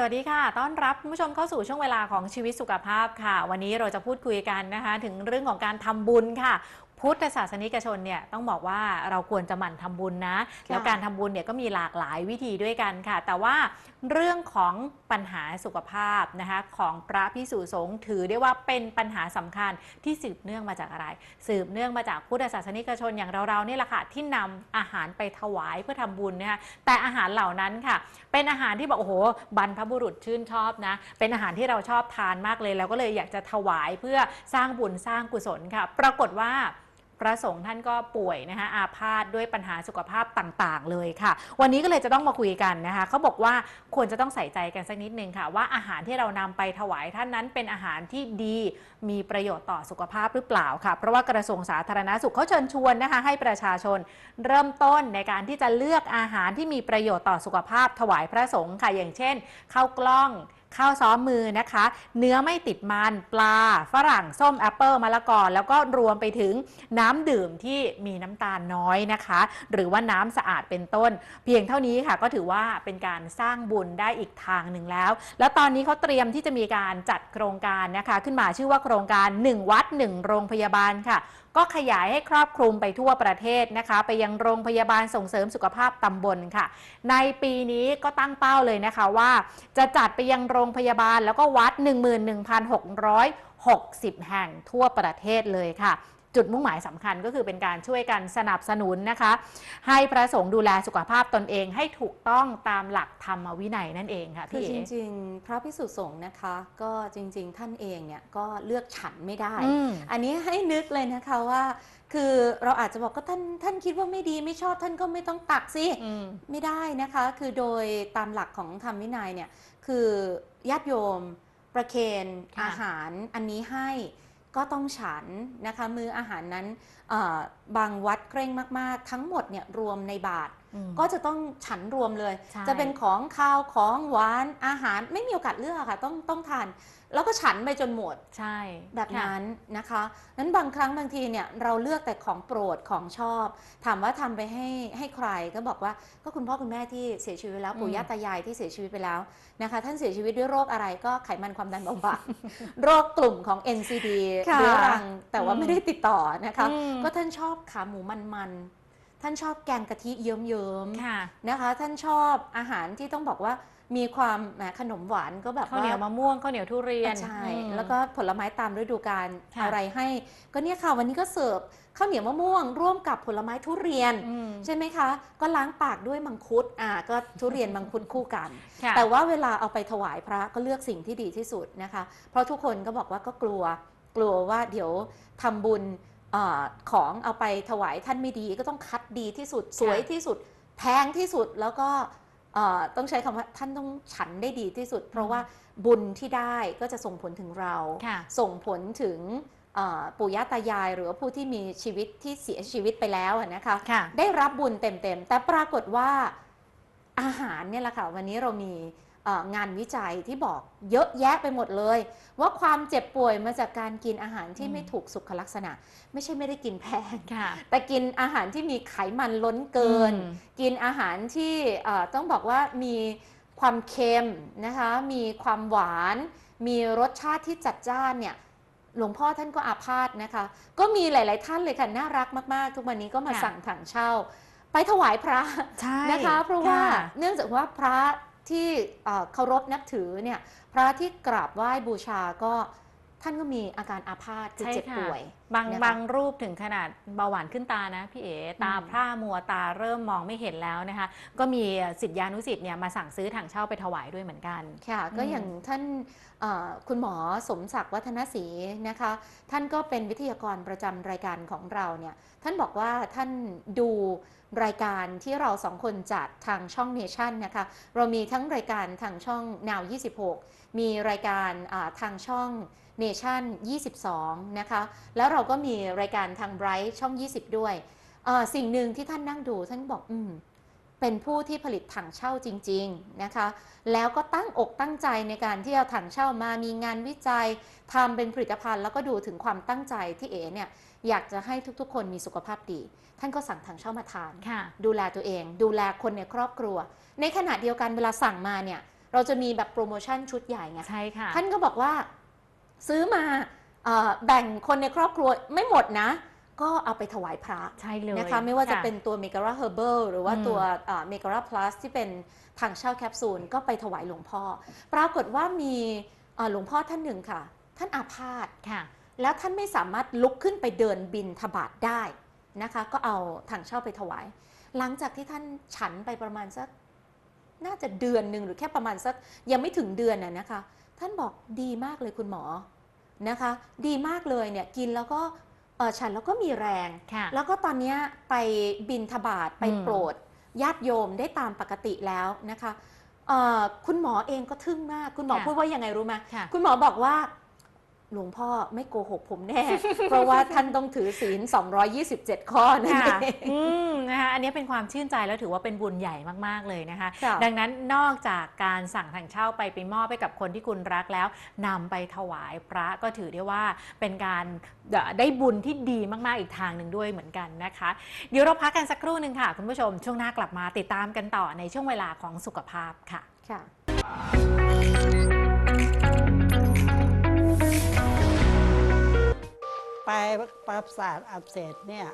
สวัสดีค่ะ ต้อนรับคุณผู้ชมเข้าสู่ช่วงเวลาของชีวิตสุขภาพค่ะ วันนี้เราจะพูดคุยกันนะคะ ถึงเรื่องของการทำบุญค่ะ พุทธศาสนิกชนเนี่ยต้องบอกว่าเราควรจะหมั่นทำบุญนะ แล้วการทำบุญเนี่ยก็มีหลากหลายวิธีด้วยกันค่ะ แต่ว่าเรื่องของปัญหาสุขภาพนะคะของพระพิสุสงฆ์ถือได้ว่าเป็นปัญหาสำคัญที่สืบเนื่องมาจากอะไร สืบเนื่องมาจากพุทธศาสนิกชนอย่างเราๆนี่แหละค่ะที่นำอาหารไปถวายเพื่อทำบุญนะคะแต่อาหารเหล่านั้นค่ะ เป็นอาหารที่บอกโอ้โหบรรพบุรุษชื่นชอบนะเป็นอาหารที่เราชอบทานมากเลยเราก็เลยอยากจะถวายเพื่อสร้างบุญสร้างกุศลค่ะ ปรากฏว่า พระสงฆ์ท่านก็ป่วยนะคะอาพาธด้วยปัญหาสุขภาพต่างๆ เลยค่ะ วันนี้ก็เลยจะต้องมาคุยกันนะคะเขาบอกว่าควรจะต้องใส่ใจกันสักนิดนึงค่ะ ว่าอาหารที่เรานำไปถวายท่านนั้นเป็นอาหารที่ดีมีประโยชน์ต่อสุขภาพหรือเปล่าค่ะ เพราะว่ากระทรวงสาธารณสุขเขาเชิญชวนนะคะให้ประชาชนเริ่มต้นในการที่จะเลือกอาหารที่มีประโยชน์ต่อสุขภาพถวายพระสงฆ์ค่ะอย่างเช่นข้าวกล้อง ข้าวซ้อมมือนะคะ เนื้อไม่ติดมันปลา ฝรั่งส้มแอปเปิลมะละกอแล้วก็รวมไปถึงน้ำดื่มที่มีน้ำตาลน้อยนะคะ หรือว่าน้ำสะอาดเป็นต้น เพียงเท่านี้ค่ะก็ถือว่าเป็นการสร้างบุญได้อีกทางหนึ่งแล้ว แล้วตอนนี้เขาเตรียมที่จะมีการจัดโครงการนะคะ ขึ้นมาชื่อว่าโครงการ 1 วัด 1 โรงพยาบาลค่ะ ก็ขยายให้ครอบคลุมไปทั่วประเทศนะคะ ไปยังโรงพยาบาลส่งเสริมสุขภาพตำบลค่ะ ในปีนี้ก็ตั้งเป้าเลยนะคะว่า จะจัดไปยังโรงพยาบาลแล้วก็วัด 11,660 แห่งทั่วประเทศเลยค่ะ จุดมุ่งหมายสำคัญก็คือเป็นการช่วยกันสนับสนุนนะคะ ให้พระสงฆ์ดูแลสุขภาพตนเองให้ถูกต้องตามหลักธรรมวินัยนั่นเองค่ะคือพี่จเอ๋ริง ๆ พระพิสุสงฆ์นะคะ ก็จริง ๆ ท่านเองเนี่ยก็เลือกฉันไม่ได้อืมอันนี้ให้นึกเลยนะคะว่า คือเราอาจจะบอกก็ท่านท่านคิดว่าไม่ดีไม่ชอบท่านก็ไม่ต้องตักสิอืมไม่ได้นะคะ คือโดยตามหลักของธรรมวินัยเนี่ยคือญาติโยมประเคนค่ะอาหารอันนี้ให้ ก็ต้องฉันนะคะ มืออาหารนั้นบางวัดเคร่งมาก ๆ ทั้งหมดเนี่ยรวมในบาท ก็จะต้องฉันรวมเลยใช่จะเป็นของคาวของหวานอาหารไม่มีโอกาสเลือกอะค่ะต้องต้องทาน แล้วก็ฉันไปจนหมดใช่แบบค่ะนั้นนะคะนั้นบางครั้งบางทีเนี่ยเราเลือกแต่ของโปรดของชอบ ถามว่าทำไปให้ให้ใครก็บอกว่าก็คุณพ่อคุณแม่ที่เสียชีวิตไปแล้วปู่ย่าตายายที่เสียชีวิตไปแล้วนะคะท่านเสียชีวิตด้วยโรคอะไรก็ไขมันความดันเบาหวานโรคกลุ่มของ NCD ค่ะเรื้อรังแต่ว่าอืมไม่ได้ติดต่อนะคะอืมก็ท่านชอบขาหมูมันๆ ท่านชอบแกงกะทิเยิ้มๆค่ะนะคะ ท่านชอบอาหารที่ต้องบอกว่ามีความแหมขนมหวานก็แบบข้าวเหนียวว่มะม่วงข้าวเหนียวทุเรียนใช่อืม แล้วก็ผลไม้ตามฤดูกาลค่ะ อะไรให้ ก็เนี่ยค่ะวันนี้ก็เสิร์ฟข้าวเหนียวมะม่วง ร่วมกับผลไม้ทุเรียน อืมใช่ไหมคะ ก็ล้างปากด้วยมังคุดอ่าก็ทุเรียนมังคุดคู่กัน ค่ะ แต่ว่าเวลาเอาไปถวายพระก็เลือกสิ่งที่ดีที่สุดนะคะ เพราะทุกคนก็บอกว่าก็กลัว กลัวว่าเดี๋ยวทำบุญเออของเอาไปถวายท่านไม่ดีก็ต้องคัดดีที่สุดสวยที่สุดแพงที่สุดแล้วก็เอ่อต้องใช้คำว่าท่านต้องฉันได้ดีที่สุด เพราะว่าบุญที่ได้ก็จะส่งผลถึงเราค่ะส่งผลถึงเอ่อปู่ย่าตายาย หรือว่าผู้ที่มีชีวิตที่เสียชีวิตไปแล้วอะนะคะค่ะได้รับบุญเต็มๆ แต่ปรากฏว่าอาหารเนี่ยแหละค่ะวันนี้เรามีเอ่อ งานวิจัยที่บอกเยอะแยะไปหมดเลย ว่าความเจ็บป่วยมาจากการกินอาหารที่อืมไม่ถูกสุขลักษณะ ไม่ใช่ไม่ได้กินแพงค่ะแต่กินอาหารที่มีไขมันล้นเกินอืมกินอาหารที่เอ่อต้องบอกว่ามีความเค็มนะคะมีความหวาน มีรสชาติที่จัดจ้านเนี่ยหลวงพ่อท่านก็อาพาธนะคะ ก็มีหลาย ๆ ท่านเลยค่ะน่ารักมาก ๆ ทุกวันนี้ก็มาค่ะสั่งถังเช่า ไปถวายพระใช่นะคะ เพราะว่าค่เนื่องจากว่าพระ ที่เคารพนับถือเนี่ยพระที่กราบไหว้บูชาก็ ท่านก็มีอาการอาพาธคือใช่เจ็บค่ะป่วย บางนะคะบางรูปถึงขนาดเบาหวานขึ้นตานะพี่เอ๋ตาอืมพร่ามัวตาเริ่มมองไม่เห็นแล้วนะคะ ก็มีสิทธิานุสิทธิ์เนี่ยมาสั่งซื้อถังเช่าไปถวายด้วยเหมือนกัน ค่ะ ก็อืมอย่างท่านเอ่อคุณหมอสมศักดิ์วัฒนศรีนะคะ ท่านก็เป็นวิทยากรประจำรายการของเราเนี่ยท่านบอกว่าท่านดูรายการที่เราสองคนจัดทางช่องเนชั่นนะคะเรามีทั้งรายการทางช่อง Now 26 มีรายการอ่าทางช่อง เนชั่น22 นะคะ แล้วเราก็มีรายการทาง Bright ช่อง 20 ด้วยเอ่อสิ่งหนึ่งที่ท่านนั่งดูท่านบอกอืมเป็นผู้ที่ผลิตถังเช่าจริง ๆ นะคะ แล้วก็ตั้งอกตั้งใจในการที่เอาถังเช่ามามีงานวิจัยทำเป็นผลิตภัณฑ์ แล้วก็ดูถึงความตั้งใจที่เอ๋เนี่ยอยากจะให้ทุกๆ คนมีสุขภาพดี ท่านก็สั่งถังเช่ามาทานค่ะดูแลตัวเอง ดูแลคนในครอบครัว ในขณะเดียวกันเวลาสั่งมาเนี่ย เราจะมีแบบโปรโมชั่นชุดใหญ่ไง ใช่ค่ะ ท่านก็บอกว่า ซื้อมาเอ่อแบ่งคนในครอบครัวไม่หมดนะ ก็เอาไปถวายพระใช่เลยนะคะไม่ว่าจะค่เป็นตัวเมก a ราเฮอร์เบิลหรือว่าอืมตัวเมก a ราพลัสที่เป็นทางเช่าแคปซูลก็ไปถวายหลวงพ่อ ปรากฏว่ามีเอ่อหลวงพ่อท่านหนึ่งค่ะ ท่านอาพาธค่ะ แล้วท่านไม่สามารถลุกขึ้นไปเดินบินทบาทได้นะคะ ก็เอาถังเช่าไปถวาย หลังจากที่ท่านฉันไปประมาณสัก น่าจะเดือนหนึ่งหรือแค่ประมาณสักยังไม่ถึงเดือนน่ะนะคะ ท่านบอกดีมากเลยคุณหมอนะคะ ดีมากเลยเนี่ยกินแล้วก็เอ่อฉันแล้วก็มีแรงค่ะแล้วก็ตอนเนี้ยไปบินทบาทไปอืมโปรดญาติโยมได้ตามปกติแล้วนะคะเอ่อคุณหมอเองก็ทึ่งมาก คุณหมอพูดว่ายังไงรู้ไหมค่ะคุณหมอบอกว่า หลวงพ่อไม่โกหกผมแน่ เพราะว่าท่านต้องถือศีล 227 ข้อนั่นค่ะเองอืมนะคะอันนี้เป็นความชื่นใจแล้วถือว่าเป็นบุญใหญ่มากๆเลยนะคะค่ะดังนั้นนอกจากการสั่งถังเช่าไปไปมอบให้กับคนที่คุณรักแล้วนำไปถวายพระก็ถือได้ว่าเป็นการเอ่อได้บุญที่ดีมากๆอีกทางหนึ่งด้วยเหมือนกันนะคะ เดี๋ยวเราพักกันสักครู่หนึ่งค่ะ คุณผู้ชมช่วงหน้ากลับมาติดตามกันต่อในช่วงเวลาของสุขภาพค่ะค่ะ ไปประสาทอักเสบเนี่ย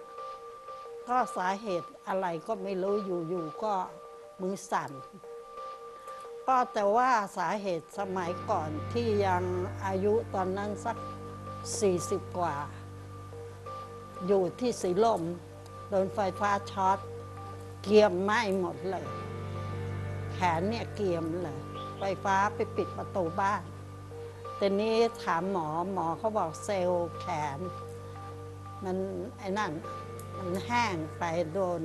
ก็สาเหตุอะไรก็ไม่รู้อยู่ๆก็มือสั่น ก็แต่ว่าสาเหตุสมัยก่อนที่ยังอายุตอนนั้นสัก 40 กว่า อยู่ที่สีลมโดนไฟฟ้าช็อตเกียมไหม้หมดเลย แขนเนี่ยเกียมเลย ไฟฟ้าไปปิดประตูบ้านแต่นี้ถามหมอหมอเขาบอกเซลล์แขน มันไอ้นั่น มันแห้งไปโดน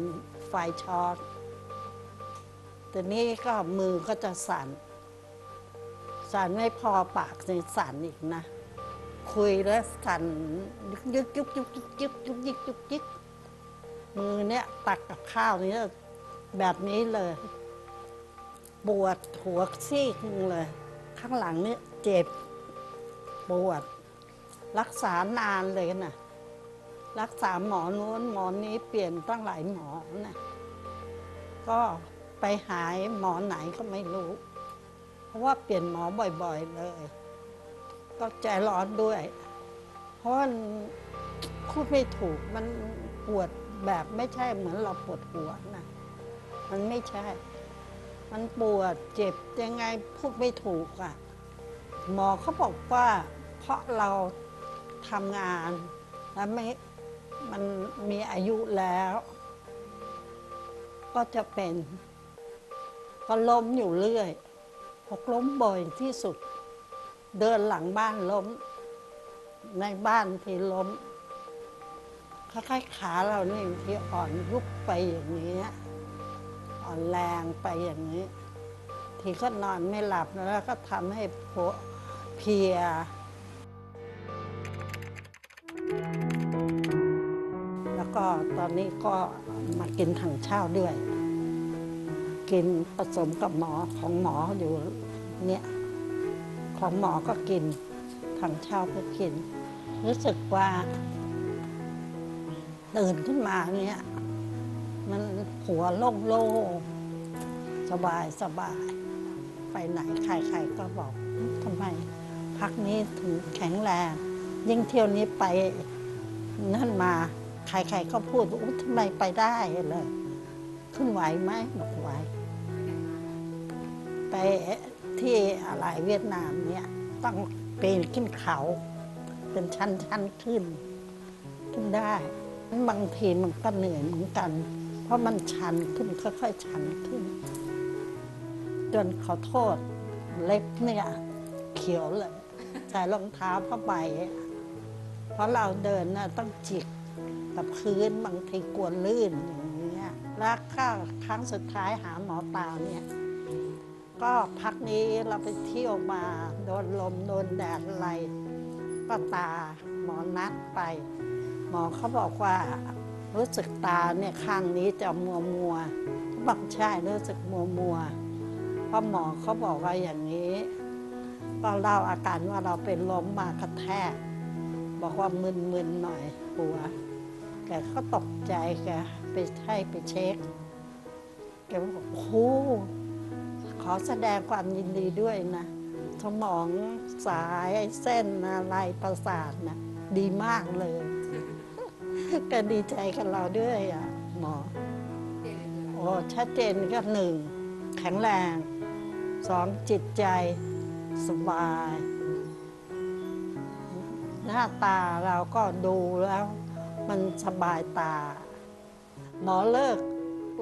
ไฟช็อตแต่นี้ก็มือก็จะสั่น สั่นไม่พอปากในสั่นอีกนะ คุยแล้วสั่นยึกยึกยึกยึกยึกยึกยึกยึกยึกมือเนี่ยตักกับข้าวเนี่ยแบบนี้เลย ปวดหัวซีกหนึ่งเลย ข้างหลังเนี่ยเจ็บ ปวด รักษานานเลยนะ รักษาหมอนู้นหมอนี้เปลี่ยนตั้งหลายหมอนะก็ไปหายหมอไหนก็ไม่รู้ เพราะว่าเปลี่ยนหมอบ่อยๆเลย ก็ใจร้อนด้วย เพราะว่าพูดไม่ถูกมันปวดแบบไม่ใช่เหมือนเราปวดหัวนะมันไม่ใช่ มันปวดเจ็บยังไงพูดไม่ถูกอะ หมอเขาบอกว่าเพราะเราทำงานแล้วไม่ มันมีอายุแล้ว ก็จะเป็นก็ล้มอยู่เรื่อยหกล้มบ่อยที่สุด เดินหลังบ้านล้ม ในบ้านที่ล้มคล้ายๆขาเราเนี่ยที่อ่อนลุกไปอย่างนี้ อ่อนแรงไปอย่างนี้ ทีก็นอนไม่หลับแล้วก็ทำให้เพลีย แล้วก็ตอนนี้ก็มากินถังเช่าด้วย กินผสมกับหมอของหมออยู่เนี่ยของหมอก็กินถังเช่าก็กิน รู้สึกว่าตื่นขึ้นมาเนี่ยมันหัวโล่งๆสบายสบาย ไปไหนใครๆก็บอกทำไมพักนี้ถึงแข็งแรง ยิ่งเที่ยวนี้ไปนั่นมา ใครๆก็พูดอู้ทำไมไปได้เลยขึ้นไหวไหมบอกไหว ไปที่อะไรเวียดนามเนี่ย ต้องปีนขึ้นเขา เป็นชั้นๆขึ้น ขึ้นได้บางทีมันก็เหนื่อยเหมือนกัน เพราะมันชันขึ้นค่อยๆชันขึ้น จนขอโทษเล็บเนี่ยเขียวเลย ใส่รองเท้าผ้าใบเพราะเราเดินน่ะต้องจิก กับพื้นบางทีกลัวลื่นอย่างเงี้ยแล้วก็ครั้งสุดท้ายหาหมอตาเนี่ยก็พักนี้เราไปเที่ยวมาโดนลมโดนแดดอะไร ก็ตาหมอนัดไป หมอเขาบอกว่ารู้สึกตาเนี่ยข้างนี้จะมัวมัวบอกใช่รู้สึกมัวมัวเพราะหมอเขาบอกว่าอย่างนี้ก็เล่าอาการว่าเราเป็นลมมากระแทก บอกว่ามึนๆหน่อยหัว แกก็ตกใจแกไปให้ไปเช็คแกบอกโอ้โหขอแสดงความยินดีด้วยนะสมองสายเส้นอะไรประสาทนะดีมากเลยก็ดีใจกับเราด้วยอะหมอโอ้ชัดเจนก็หนึ่งแข็งแรงสองจิตใจสบาย หน้าตาเราก็ดูแล้ว มันสบายตา หมอเลิก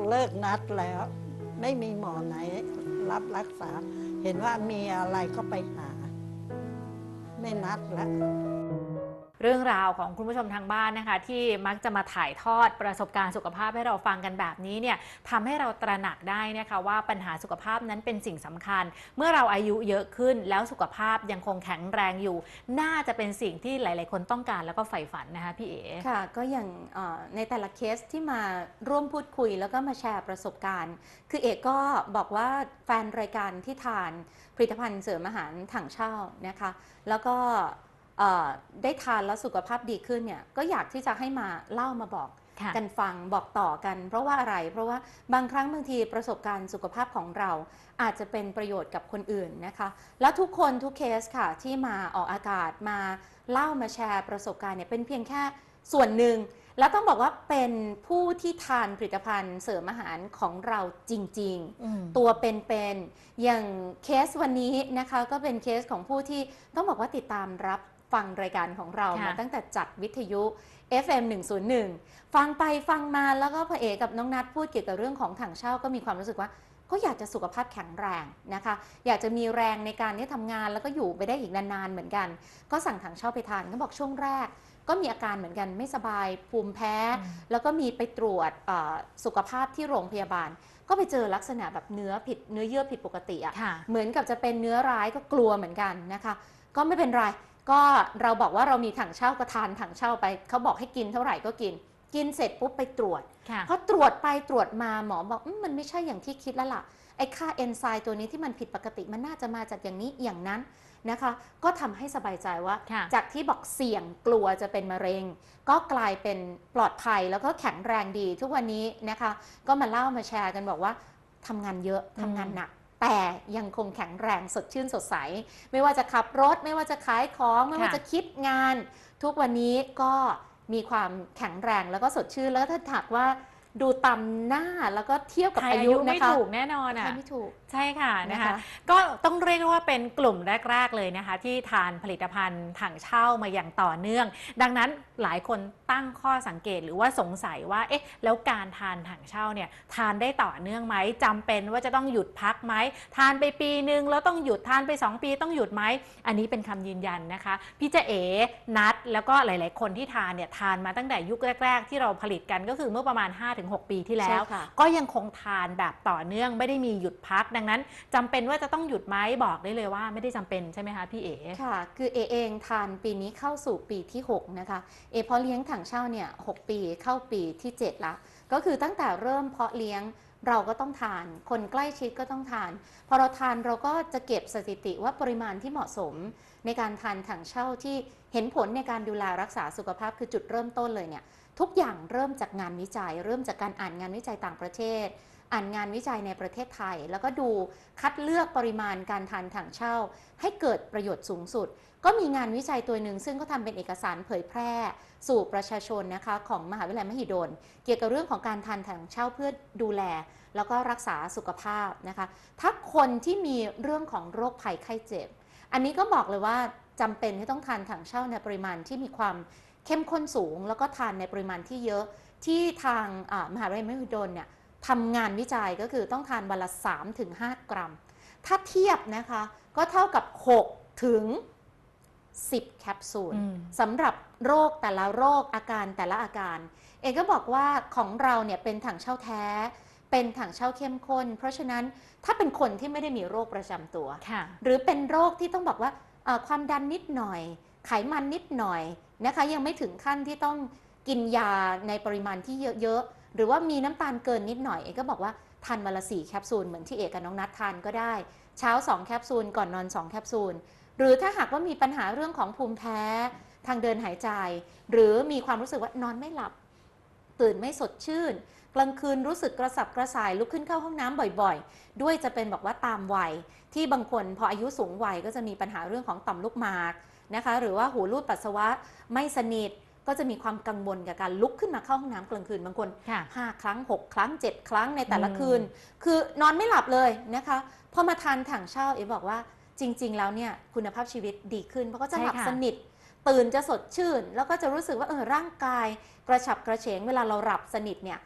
เลิกนัดแล้ว ไม่มีหมอไหนรับรักษา เห็นว่ามีอะไรก็ไปหา ไม่นัดแล้ว เรื่องราวของคุณผู้ชมทางบ้านนะคะ ที่มักจะมาถ่ายทอดประสบการณ์สุขภาพให้เราฟังกันแบบนี้เนี่ยทำให้เราตระหนักได้นะคะว่าปัญหาสุขภาพนั้นเป็นสิ่งสำคัญ เมื่อเราอายุเยอะขึ้นแล้วสุขภาพยังคงแข็งแรงอยู่ น่าจะเป็นสิ่งที่หลาย ๆ คนต้องการแล้วก็ใฝ่ฝันนะคะพี่เอ๋ค่ะ ก็อย่างในแต่ละเคสที่มาร่วมพูดคุยแล้วก็มาแชร์ประสบการณ์ คือเอกก็บอกว่าแฟนรายการที่ทานผลิตภัณฑ์เสริมอาหารถังเช่านะคะ แล้วก็ ได้ทานแล้วสุขภาพดีขึ้นเนี่ยก็อยากที่จะให้มาเล่ามาบอกค่ะกันฟังบอกต่อกัน เพราะว่าอะไร เพราะว่าบางครั้งบางทีประสบการณ์สุขภาพของเรา อาจจะเป็นประโยชน์กับคนอื่นนะคะ แล้วทุกคนทุกเคสค่ะที่มาออกอากาศมาเล่ามาแชร์ประสบการณ์เนี่ยเป็นเพียงแค่ส่วนหนึ่ง แล้วต้องบอกว่าเป็นผู้ที่ทานผลิตภัณฑ์เสริมอาหารของเราจริงๆอืมตัวเป็นๆอย่างเคสวันนี้นะคะ ก็เป็นเคสของผู้ที่ต้องบอกว่าติดตามรับ ฟังรายการของเราค่ะมาตั้งแต่จัดวิทยุ FM 101 ฟังไปฟังมาแล้วก็พระเอกกับน้องนัดพูดเกี่ยวกับเรื่องของถังเช่าก็มีความรู้สึกว่า ก็อยากจะสุขภาพแข็งแรงนะคะ อยากจะมีแรงในการที่ทำงานแล้วก็อยู่ไปได้อีกนานๆเหมือนกัน ก็สั่งถังเช่าไปทานก็บอกช่วงแรก ก็มีอาการเหมือนกันไม่สบายภูมิแพ้อืมแล้วก็มีไปตรวจเอ่อสุขภาพที่โรงพยาบาลก็ไปเจอลักษณะแบบเนื้อผิดเนื้อเยื่อผิดปกติอะค่ะเหมือนกับจะเป็นเนื้อร้ายก็กลัวเหมือนกันนะคะ ก็ไม่เป็นไร ก็เราบอกว่าเรามีถังเช่าก็ทานถังเช่าไปเขาบอกให้กินเท่าไหร่ก็กิน กินเสร็จปุ๊บไปตรวจค่ะพอตรวจไปตรวจมาหมอบอกอมมันไม่ใช่อย่างที่คิดแล้วล่ะไอ้ค่าเอนไซม์ตัวนี้ที่มันผิดปกติมันน่าจะมาจากอย่างนี้อย่างนั้นนะคะ ก็ทำให้สบายใจว่าค่ะจากที่บอกเสี่ยงกลัวจะเป็นมะเร็ง ก็กลายเป็นปลอดภัยแล้วก็แข็งแรงดีทุกวันนี้นะคะ ก็มาเล่ามาแชร์กันบอกว่าทำงานเยอะทำงานหนัก แต่ยังคงแข็งแรงสดชื่นสดใส ไม่ว่าจะขับรถ ไม่ว่าจะขายของ ไม่ว่าค่ะจะคิดงาน ทุกวันนี้ก็มีความแข็งแรงแล้วก็สดชื่นแล้วถ้าถักว่าดูตามหน้าแล้วก็เทียบกับใครอาอายุยุนะไม่คะถูกแน่นอนใครอะไม่ถูกใช่ค่ะนะนะคะคะก็ต้องเรียกว่าเป็นกลุ่มแรก ๆเลยนะคะ ที่ทานผลิตภัณฑ์ถังเช่ามาอย่างต่อเนื่อง ดังนั้นหลายคนตั้งข้อสังเกตหรือว่าสงสัยว่าเอ๊ะแล้วการทานถังเช่าเนี่ยทานได้ต่อเนื่องไหมจำเป็นว่าจะต้องหยุดพักไหมทานไปปีนึงแล้วต้องหยุดทานไป 2 ปีต้องหยุดไหมอันนี้เป็นคำยืนยันนะคะพี่เจเอ๋นัดแล้วก็หลาย ๆ คนที่ทานเนี่ยทานมาตั้งแต่ยุคแรก ๆ ที่เราผลิตกันก็คือเมื่อประมาณ 5-6 ปีที่แล้ว ใช่ค่ะ ก็ยังคงทานแบบต่อเนื่องไม่ได้มีหยุดพักดังนั้นจำเป็นว่าจะต้องหยุดไหมบอกได้เลยว่าไม่ได้จำเป็นใช่ไหมคะพี่เอ๋ค่ะ คือเอเองทานปีนี้เข้าสู่ปีที่ 6 นะคะ เอเพาะเลี้ยงถังเช่าเนี่ยหปีเข้าปีที่ 7 ละ ก็คือตั้งแต่เริ่มเพาะเลี้ยงเราก็ต้องทาน คนใกล้ชิดก็ต้องทาน พอเราทานเราก็จะเก็บสถิติว่าปริมาณที่เหมาะสม ในการทานถังเช่าที่เห็นผลในการดูแลรักษาสุขภาพคือจุดเริ่มต้นเลยเนี่ยทุกอย่างเริ่มจากงานวิจัย เริ่มจากการอ่านงานวิจัยต่างประเทศ อ่านงานวิจัยในประเทศไทย แล้วก็ดูคัดเลือกปริมาณการทานถังเช่า ให้เกิดประโยชน์สูงสุด ก็มีงานวิจัยตัวหนึ่งซึ่งก็ทำเป็นเอกสารเผยแพร่ สู่ประชาชนนะคะของมหาวิทยาลัยมหิดล เกี่ยวกับเรื่องของการทานถังเช่าเพื่อดูแล แล้วก็รักษาสุขภาพนะคะถ้าคนที่มีเรื่องของโรคภัยไข้เจ็บ อันนี้ก็บอกเลยว่าจำเป็นที่ต้องทานถังเช่าในปริมาณที่มีความเข้มข้นสูง แล้วก็ทานในปริมาณที่เยอะที่ทางมหาวิทยาลัยมหิดลเนี่ย ทำงานวิจัยก็คือต้องทานวันละ 3-5 กรัม ถ้าเทียบนะคะก็เท่ากับ 6 ถึง 10 แคปซูลอืมสำหรับโรคแต่ละโรคอาการแต่ละอาการ เอกก็บอกว่าของเราเนี่ยเป็นถังเช่าแท้ เป็นถังเช่าเข้มข้น เพราะฉะนั้นถ้าเป็นคนที่ไม่ได้มีโรคประจำตัวค่ะหรือเป็นโรคที่ต้องบอกว่าเอ่อความดันนิดหน่อย ไขมันนิดหน่อยนะคะยังไม่ถึงขั้นที่ต้องกินยาในปริมาณที่เยอะๆ หรือว่ามีน้ำตาลเกินนิดหน่อยเอกก็บอกว่าทานวันละสี่แคปซูลเหมือนที่เอกกับน้องนัดทานก็ได้ เช้า 2 แคปซูลก่อนนอน 2 แคปซูล หรือถ้าหากว่ามีปัญหาเรื่องของภูมิแพ้ทางเดินหายใจ หรือมีความรู้สึกว่านอนไม่หลับ ตื่นไม่สดชื่น กลางคืนรู้สึกกระสับกระส่ายลุกขึ้นเข้าห้องน้ำบ่อยๆ ด้วยจะเป็นบอกว่าตามวัย ที่บางคนพออายุสูงวัยก็จะมีปัญหาเรื่องของต่อมลูกหมากนะคะ หรือว่าหูรูดปัสสาวะไม่สนิท ก็จะมีความกังวลกับการลุกขึ้นมาเข้าห้องน้ำกลางคืนบางคน ค่ะ 5 ครั้ง 6 ครั้ง 7 ครั้งในแต่ละอืมคืน คือนอนไม่หลับเลยนะคะพอมาทานถังเช่าเอ๋บอกว่าจริง ๆ แล้วเนี่ยคุณภาพชีวิตดีขึ้น เพราะก็จะหลับใช่ค่ะ สนิท ตื่นจะสดชื่น แล้วก็จะรู้สึกว่าเออร่างกาย กระฉับกระเฉงเวลาเราหลับสนิทเนี่ย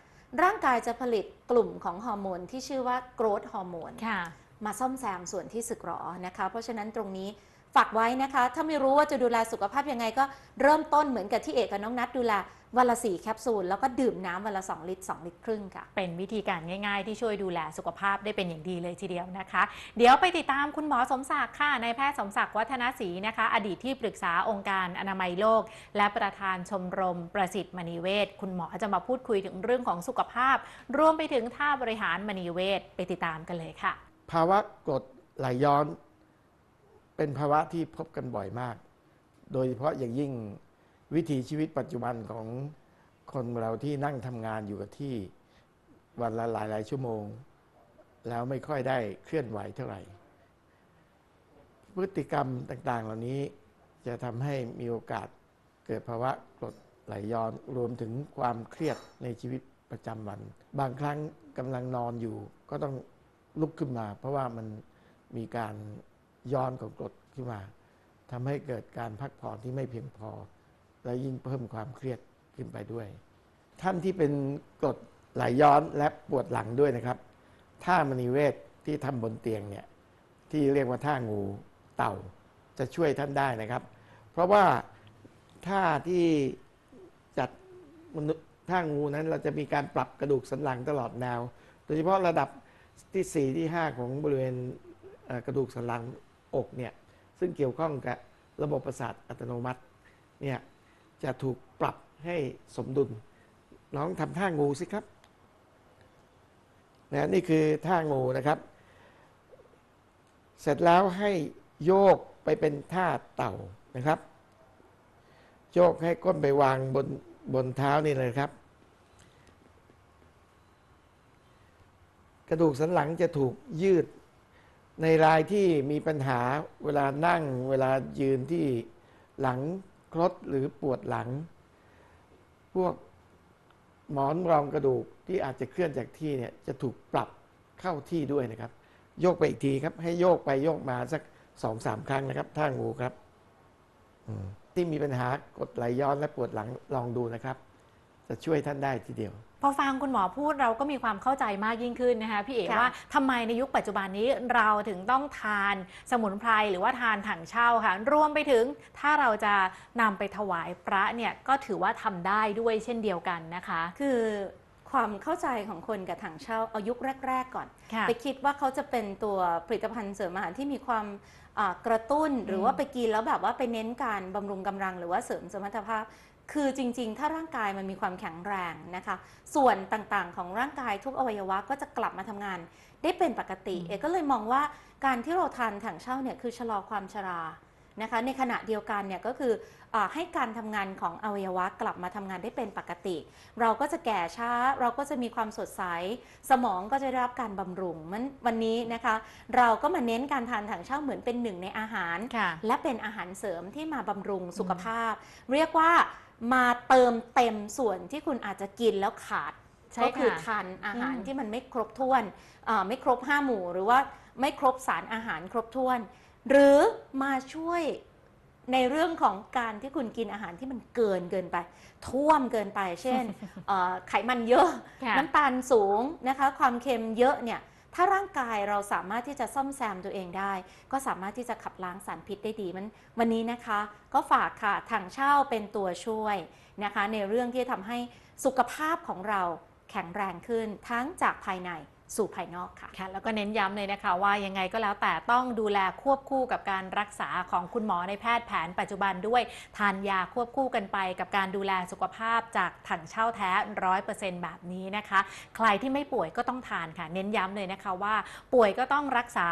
ร่างกายจะผลิตกลุ่มของฮอร์โมนที่ชื่อว่าโกรทฮอร์โมน ค่ะ มาซ่อมแซมส่วนที่สึกหรอนะคะ เพราะฉะนั้นตรงนี้ ฝากไว้นะคะ ถ้าไม่รู้ว่าจะดูแลสุขภาพยังไงก็เริ่มต้นเหมือนกับที่เอกกับน้องนัดดูแลวันละสี่แคปซูล แล้วก็ดื่มน้ำวันละ 2 ลิตร 2 ลิตรครึ่งค่ะ เป็นวิธีการง่ายๆ ที่ช่วยดูแลสุขภาพได้เป็นอย่างดีเลยทีเดียวนะคะ เดี๋ยวไปติดตามคุณหมอสมศักดิ์ค่ะนายแพทย์สมศักดิ์วัฒนศรีนะคะ อดีตที่ปรึกษาองค์การอนามัยโลก และประธานชมรมประสิทธิ์มณีเวชคุณหมอจะมาพูดคุยถึงเรื่องของสุขภาพ รวมไปถึงท่าบริหารมณีเวชไปติดตามกันเลยค่ะ ภาวะกรดไหลย้อน เป็นภาวะที่พบกันบ่อยมาก โดยเฉพาะอย่างยิ่งวิถีชีวิตปัจจุบันของคนเราที่นั่งทำงานอยู่กับที่วันละหลายหลายชั่วโมง แล้วไม่ค่อยได้เคลื่อนไหวเท่าไหร่ พฤติกรรมต่างๆ เหล่านี้จะทำให้มีโอกาสเกิดภาวะกรดไหลย้อนรวมถึงความเครียดในชีวิตประจำวัน บางครั้งกำลังนอนอยู่ก็ต้องลุกขึ้นมา เพราะว่ามันมีการ ย้อนของกรดขึ้นมาทำให้เกิดการพักผ่อนที่ไม่เพียงพอ และยิ่งเพิ่มความเครียดขึ้นไปด้วย ท่านที่เป็นกรดไหลย้อนและปวดหลังด้วยนะครับท่ามณีเวทที่ทำบนเตียงเนี่ยที่เรียกว่าท่างูเต่าจะช่วยท่านได้นะครับ เพราะว่าท่าที่จัดมนุษย์ท่างูนั้นเราจะมีการปรับกระดูกสันหลังตลอดแนว โดยเฉพาะระดับที่ 4 ที่ 5 ของบริเวณกระดูกสันหลัง อกเนี่ยซึ่งเกี่ยวข้องกับระบบประสาทอัตโนมัติเนี่ยจะถูกปรับให้สมดุลลองทำท่างูสิครับนะนี่คือท่างูนะครับ เสร็จแล้วให้โยกไปเป็นท่าเต่านะครับ โยกให้ก้นไปวางบนบนเท้านี่เลยครับ กระดูกสันหลังจะถูกยืด ในรายที่มีปัญหาเวลานั่งเวลายืนที่หลังคลดหรือปวดหลัง พวกหมอนรองกระดูกที่อาจจะเคลื่อนจากที่เนี่ยจะถูกปรับเข้าที่ด้วยนะครับ โยกไปอีกทีครับ ให้โยกไปโยกมาสักสองสามครั้งนะครับ ท่างูครับที่มีปัญหากดไหลย้อนและปวดหลังลองดูนะครับ จะช่วยท่านได้ทีเดียว พอฟังคุณหมอพูดเราก็มีความเข้าใจมากยิ่งขึ้นนะคะพี่เอ๋ค่ะ ว่าทำไมในยุคปัจจุบันนี้เราถึงต้องทานสมุนไพรหรือว่าทานถังเช่าค่ะ รวมไปถึงถ้าเราจะนำไปถวายพระเนี่ยก็ถือว่าทำได้ด้วยเช่นเดียวกันนะคะคือความเข้าใจของคนกับถังเช่าเอายุคแรก ๆ ก่อน ค่ะ ไปคิดว่าเขาจะเป็นตัวผลิตภัณฑ์เสริมอาหารที่มีความอ่ากระตุ้นหรือว่าไปกินแล้วแบบว่าไปเน้นการบำรุงกำลังหรือว่าเสริมสมรรถภาพ คือจริงๆ ถ้าร่างกายมันมีความแข็งแรงนะคะ ส่วนต่างๆ ของร่างกายทุกอวัยวะก็จะกลับมาทำงานได้เป็นปกติอืมเอกก็เลยมองว่าการที่เราทานถังเช่าเนี่ยคือชะลอความชรานะคะ ในขณะเดียวกันเนี่ยก็คืออาให้การทำงานของอวัยวะกลับมาทำงานได้เป็นปกติ เราก็จะแก่ช้า เราก็จะมีความสดใส สมองก็จะได้รับการบำรุงมันวันนี้นะคะ เราก็มาเน้นการทานถังเช่าเหมือนเป็นหนึ่งในอาหารค่ะและเป็นอาหารเสริมที่มาบำรุงสุขภาพ เรียกว่า มาเติมเต็มส่วนที่คุณอาจจะกินแล้วขาดใช่ก็คือค่ะทานอาหารอืมที่มันไม่ครบถ้วนเอ่อไม่ครบห้าหมู่หรือว่าไม่ครบสารอาหารครบถ้วน หรือมาช่วยในเรื่องของการที่คุณกินอาหารที่มันเกินเกินไป ท่วมเกินไป เช่นเอ่อไขมันเยอะค่ะน้ำตาลสูงนะคะ ความเค็มเยอะเนี่ย ถ้าร่างกายเราสามารถที่จะซ่อมแซมตัวเองได้ ก็สามารถที่จะขับล้างสารพิษได้ดีมันวันนี้นะคะ ก็ฝากค่ะถังเช่าเป็นตัวช่วยนะคะ ในเรื่องที่ทำให้สุขภาพของเราแข็งแรงขึ้นทั้งจากภายใน สู่ภายนอกค่ะค่ะ แล้วก็เน้นย้ำเลยนะคะว่ายังไงก็แล้วแต่ต้องดูแลควบคู่กับการรักษาของคุณหมอในแพทย์แผนปัจจุบันด้วยทานยาควบคู่กันไป กับการดูแลสุขภาพจากถังเช่าแท้ร้อยเปอร์เซ็นต์แบบนี้นะคะ ใครที่ไม่ป่วยก็ต้องทานค่ะ เน้นย้ำเลยนะคะว่า ป่วยก็ต้องรักษา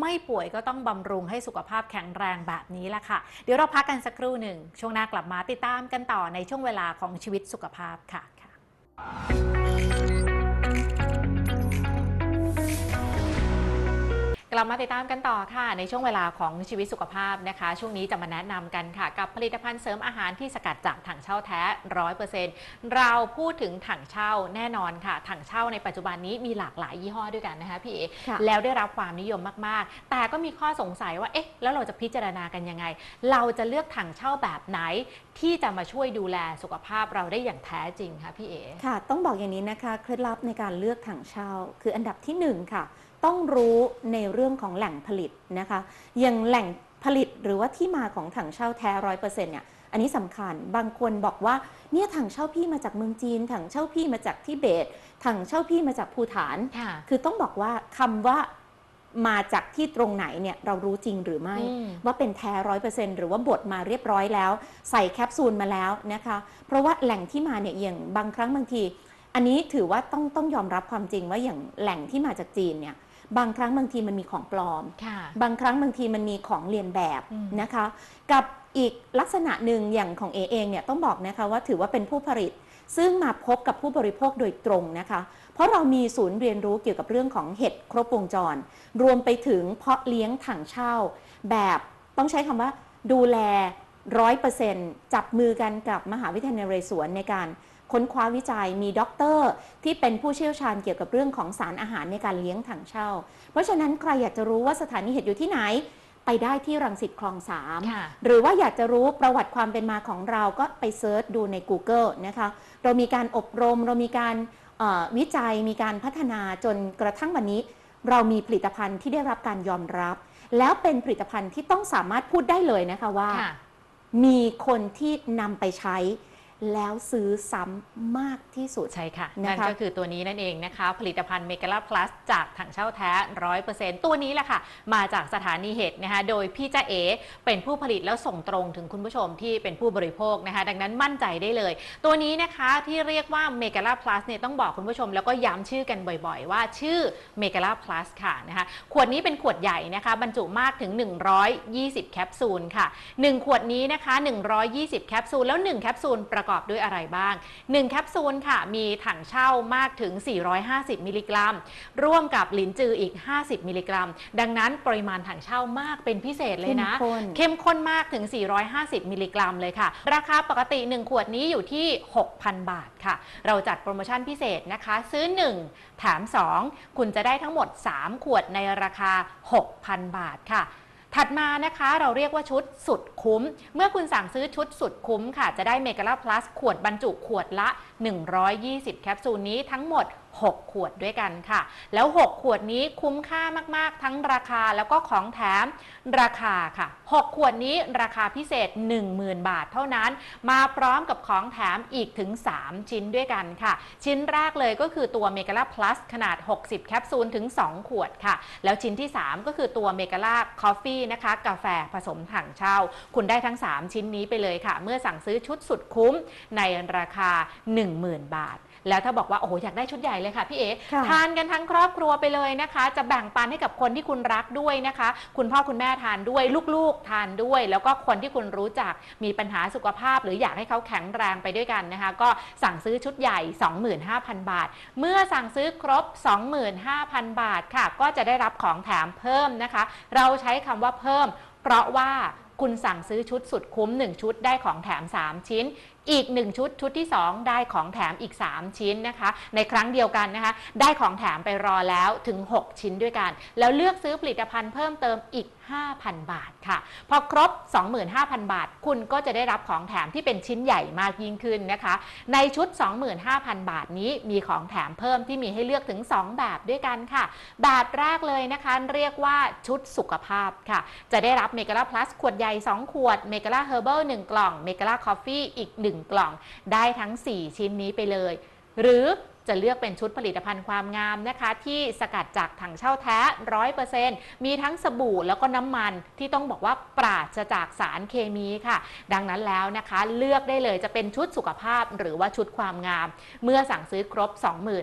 ไม่ป่วยก็ต้องบำรุงให้สุขภาพแข็งแรงแบบนี้ละค่ะ เดี๋ยวเราพักกันสักครู่หนึ่งช่วงหน้ากลับมาติดตามกันต่อในช่วงเวลาของชีวิตสุขภาพค่ะ กลับมาติดตามกันต่อค่ะ ในช่วงเวลาของชีวิตสุขภาพนะคะ ช่วงนี้จะมาแนะนำกันค่ะ กับผลิตภัณฑ์เสริมอาหารที่สกัดจากถังเช่าแท้ร้อยเปอร์เซ็นต์เราพูดถึงถังเช่าแน่นอนค่ะ ถังเช่าในปัจจุบันนี้มีหลากหลายยี่ห้อด้วยกันนะคะพี่เอค่ะแล้วได้รับความนิยมมากๆ แต่ก็มีข้อสงสัยว่าเอ๊ะแล้วเราจะพิจารณากันยังไง เราจะเลือกถังเช่าแบบไหน ที่จะมาช่วยดูแลสุขภาพเราได้อย่างแท้จริงคะพี่เอค่ะ ต้องบอกอย่างนี้นะคะเคล็ดลับในการเลือกถังเช่า คืออันดับที่หนึ่งค่ะ ต้องรู้ในเรื่องของแหล่งผลิตนะคะ อย่างแหล่งผลิตหรือว่าที่มาของถังเช่าแท้ร้อยเปอร์เซ็นต์เนี่ย อันนี้สำคัญ บางคนบอกว่าเนี่ยถังเช่าพี่มาจากเมืองจีน ถังเช่าพี่มาจากทิเบต ถังเช่าพี่มาจากภูฐานค่ะคือต้องบอกว่าคำว่ามาจากที่ตรงไหนเนี่ยเรารู้จริงหรือไม่อืมว่าเป็นแท้ร้อยเปอร์เซ็นต์หรือว่าบดมาเรียบร้อยแล้ว ใส่แคปซูลมาแล้วนะคะ เพราะว่าแหล่งที่มาเนี่ยอย่างบางครั้งบางที อันนี้ถือว่าต้องต้องยอมรับความจริงว่าอย่างแหล่งที่มาจากจีนเนี่ย บางครั้งบางทีมันมีของปลอมค่ะบางครั้งบางทีมันมีของเรียนแบบอืมนะคะ กับอีกลักษณะหนึ่งอย่างของเอเองเนี่ยต้องบอกนะคะว่าถือว่าเป็นผู้ผลิต ซึ่งมาพบกับผู้บริโภคโดยตรงนะคะ เพราะเรามีศูนย์เรียนรู้เกี่ยวกับเรื่องของเห็ดครบวงจร รวมไปถึงเพาะเลี้ยงถังเช่า แบบต้องใช้คำว่าดูแลร้อยเปอร์เซ็นต์จับมือกันกับมหาวิทยาลัยนเรศวรในการ ค้นคว้าวิจัยมีด็อกเตอร์ที่เป็นผู้เชี่ยวชาญเกี่ยวกับเรื่องของสารอาหารในการเลี้ยงถังเช่า เพราะฉะนั้นใครอยากจะรู้ว่าสถานีเห็ดอยู่ที่ไหนไปได้ที่รังสิตคลองสามค่ะหรือว่าอยากจะรู้ประวัติความเป็นมาของเราก็ไปเซิร์ชดูใน Google นะคะ เรามีการอบรม เรามีการเอ่อวิจัยมีการพัฒนาจนกระทั่งวันนี้ เรามีผลิตภัณฑ์ที่ได้รับการยอมรับ แล้วเป็นผลิตภัณฑ์ที่ต้องสามารถพูดได้เลยนะคะว่าค่ะมีคนที่นำไปใช้ แล้วซื้อซ้ำมากที่สุดใช่ค่ะนะคะนั่นก็คือตัวนี้นั่นเองนะคะ ผลิตภัณฑ์เมกาลาพลัสจากถังเช่าแท้ร้อยเปอร์เซ็นต์ตัวนี้แหละค่ะ มาจากสถานีเห็ดนะคะโดยพี่จ้าเอเป็นผู้ผลิตแล้วส่งตรงถึงคุณผู้ชมที่เป็นผู้บริโภคนะคะ ดังนั้นมั่นใจได้เลย ตัวนี้นะคะที่เรียกว่าเมกาลาพลัสเนี่ยต้องบอกคุณผู้ชม แล้วก็ย้ำชื่อกันบ่อยๆ ว่าชื่อเมกาลาพลัสค่ะนะคะขวดนี้เป็นขวดใหญ่นะคะบรรจุมากถึง 120 แคปซูลค่ะ 1 ขวดนี้นะคะ 120 แคปซูลแล้ว 1 แคปซูลประกอบด้วยอะไรบ้าง 1 แคปซูลค่ะ มีถังเช่ามากถึง 450 มิลลิกรัม ร่วมกับหลินจืออีก 50 มิลลิกรัม ดังนั้นปริมาณถังเช่ามากเป็นพิเศษเลยนะเข้มข้นเข้มข้นมากถึง 450 มิลลิกรัมเลยค่ะ ราคาปกติ 1 ขวดนี้อยู่ที่ 6,000 บาทค่ะ เราจัดโปรโมชั่นพิเศษนะคะ ซื้อ 1 แถม 2 คุณจะได้ทั้งหมด 3 ขวดในราคา 6,000 บาทค่ะ ถัดมานะคะเราเรียกว่าชุดสุดคุ้ม เมื่อคุณสั่งซื้อชุดสุดคุ้มค่ะ จะได้เมกาลาพลัสขวดบรรจุขวดละ 120 แคปซูลนี้ทั้งหมด 6 ขวดด้วยกันค่ะ แล้ว 6 ขวดนี้คุ้มค่ามากๆ ทั้งราคาแล้วก็ของแถมราคาค่ะ 6 ขวดนี้ราคาพิเศษ 10,000 บาทเท่านั้น มาพร้อมกับของแถมอีกถึง 3 ชิ้นด้วยกันค่ะ ชิ้นแรกเลยก็คือตัวเมกาลาพลัสขนาด 60 แคปซูลถึง 2 ขวดค่ะ แล้วชิ้นที่ 3 ก็คือตัวเมกาลาคอฟฟี่นะคะ กาแฟผสมถังเช่า คุณได้ทั้ง 3 ชิ้นนี้ไปเลยค่ะ เมื่อสั่งซื้อชุดสุดคุ้มในราคา 10,000 บาท แล้วถ้าบอกว่าโอ้โหอยากได้ชุดใหญ่เลยค่ะพี่เอ๋ค่ะทานกันทั้งครอบครัวไปเลยนะคะ จะแบ่งปันให้กับคนที่คุณรักด้วยนะคะ คุณพ่อคุณแม่ทานด้วย ลูกๆทานด้วย แล้วก็คนที่คุณรู้จักมีปัญหาสุขภาพ หรืออยากให้เขาแข็งแรงไปด้วยกันนะคะ ก็สั่งซื้อชุดใหญ่ 25,000 บาท เมื่อสั่งซื้อครบ 25,000 บาทค่ะ ก็จะได้รับของแถมเพิ่มนะคะ เราใช้คำว่าเพิ่ม เพราะว่าคุณสั่งซื้อชุดสุดคุ้ม 1 ชุดได้ของแถม 3 ชิ้น อีก 1 ชุดชุดที่ 2 ได้ของแถมอีก 3 ชิ้นนะคะ ในครั้งเดียวกันนะคะ ได้ของแถมไปรอแล้วถึง 6 ชิ้นด้วยกัน แล้วเลือกซื้อผลิตภัณฑ์เพิ่มเติมอีก 5,000 บาทค่ะ พอครบ 25,000 บาท คุณก็จะได้รับของแถมที่เป็นชิ้นใหญ่มากยิ่งขึ้นนะคะ ในชุด 25,000 บาทนี้มีของแถมเพิ่มที่มีให้เลือกถึง 2 แบบด้วยกันค่ะ แบบแรกเลยนะคะเรียกว่าชุดสุขภาพค่ะ จะได้รับเมกาลาพลัสขวดใหญ่ 2 ขวดเมกาลาเฮอร์เบิล1กล่องเมกาลาคอฟฟี่อีก 1 กล่อง ได้ทั้ง 4 ชิ้นนี้ไปเลย หรือ จะเลือกเป็นชุดผลิตภัณฑ์ความงามนะคะ ที่สกัดจากถังเช่าแท้100%มีทั้งสบู่แล้วก็น้ำมันที่ต้องบอกว่าปราศจากสารเคมีค่ะ ดังนั้นแล้วนะคะ เลือกได้เลยจะเป็นชุดสุขภาพหรือว่าชุดความงาม เมื่อสั่งซื้อครบ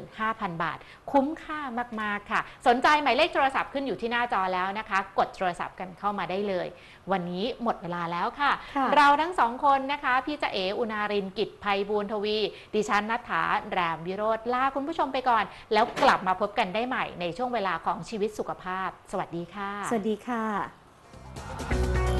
25,000 บาท คุ้มค่ามาก ๆ ค่ะ สนใจหมายเลขโทรศัพท์ขึ้นอยู่ที่หน้าจอแล้วนะคะ กดโทรศัพท์กันเข้ามาได้เลย วันนี้หมดเวลาแล้วค่ะค่ะ เราทั้งสองคนนะคะ พี่จะเออุนารินกิจภัยบูรทวี ดิฉันนัทธาแรมวิโรธลาคุณผู้ชมไปก่อน แล้วกลับมาพบกันได้ใหม่ในช่วงเวลาของชีวิตสุขภาพ สวัสดีค่ะ สวัสดีค่ะ